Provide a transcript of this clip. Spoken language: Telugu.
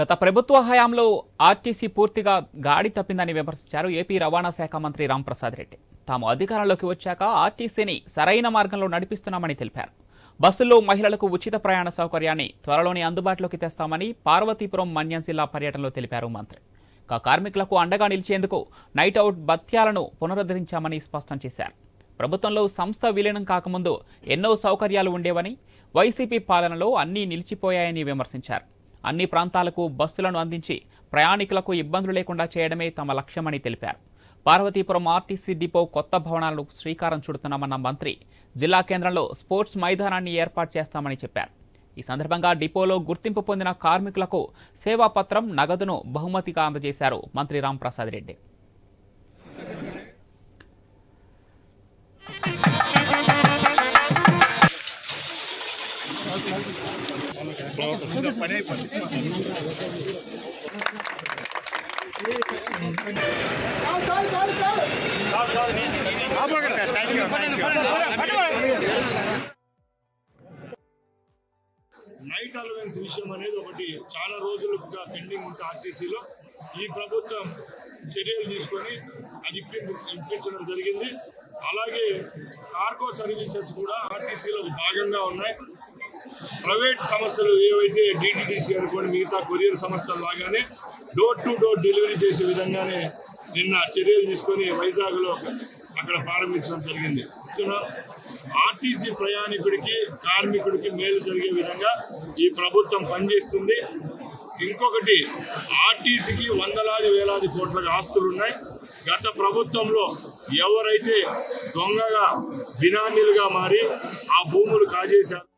గత ప్రభుత్వ హయాంలో ఆర్టీసీ పూర్తిగా గాడి తప్పిందని విమర్శించారు ఏపీ రవాణా శాఖ మంత్రి రాంప్రసాద్ రెడ్డి. తాము అధికారంలోకి వచ్చాక ఆర్టీసీని సరైన మార్గంలో నడిపిస్తున్నామని తెలిపారు. బస్సుల్లో మహిళలకు ఉచిత ప్రయాణ సౌకర్యాన్ని త్వరలోనే అందుబాటులోకి తెస్తామని పార్వతీపురం మన్యం జిల్లా పర్యటనలో తెలిపారు మంత్రి. ఇక కార్మికులకు అండగా నిలిచేందుకు నైట్ అవుట్ భత్యాలను పునరుద్ధరించామని స్పష్టం చేశారు. ప్రభుత్వంలో సంస్థ విలీనం కాకముందు ఎన్నో సౌకర్యాలు ఉండేవని వైసీపీ పాలనలో అన్నీ నిలిచిపోయాయని విమర్శించారు. అన్ని ప్రాంతాలకు బస్సులను అందించి ప్రయాణికులకు ఇబ్బందులు లేకుండా చేయడమే తమ లక్ష్యమని తెలిపారు. పార్వతీపురం ఆర్టీసీ డిపో కొత్త భవనాలకు శ్రీకారం చుడుతున్నామన్న మంత్రి జిల్లా కేంద్రంలో స్పోర్ట్స్ మైదానాన్ని ఏర్పాటు చేస్తామని చెప్పారు. ఈ సందర్భంగా డిపోలో గుర్తింపు పొందిన కార్మికులకు సేవాపత్రం నగదును బహుమతిగా అందజేశారు మంత్రి రాంప్రసాద్ రెడ్డి. నైట్ అలవెన్స్ విషయం అనేది ఒకటి. చాలా రోజులుగా పెండింగ్ ఉంటుంది ఆర్టీసీలో ఈ ప్రభుత్వం చర్యలు తీసుకొని అది ఇప్పించడం జరిగింది. అలాగే కార్గో సర్వీసెస్ కూడా ఆర్టీసీలో భాగంగా ఉన్నాయి. ప్రైవేట్ సంస్థలు ఏవైతే డిటిడిసి అనుకోండి మిగతా కొరియర్ సంస్థలు లాగానే డోర్ టు డోర్ డెలివరీ చేసే విధంగానే నిన్న చర్యలు తీసుకొని వైజాగ్లో అక్కడ ప్రారంభించడం జరిగింది. ఆర్టీసీ ప్రయాణికుడికి కార్మికుడికి మేలు జరిగే విధంగా ఈ ప్రభుత్వం పనిచేస్తుంది. ఇంకొకటి ఆర్టీసీకి వందలాది వేలాది కోట్ల ఆస్తులు ఉన్నాయి. గత ప్రభుత్వంలో ఎవరైతే దొంగగా బినామీలుగా మారి ఆ భూములు కాజేశారు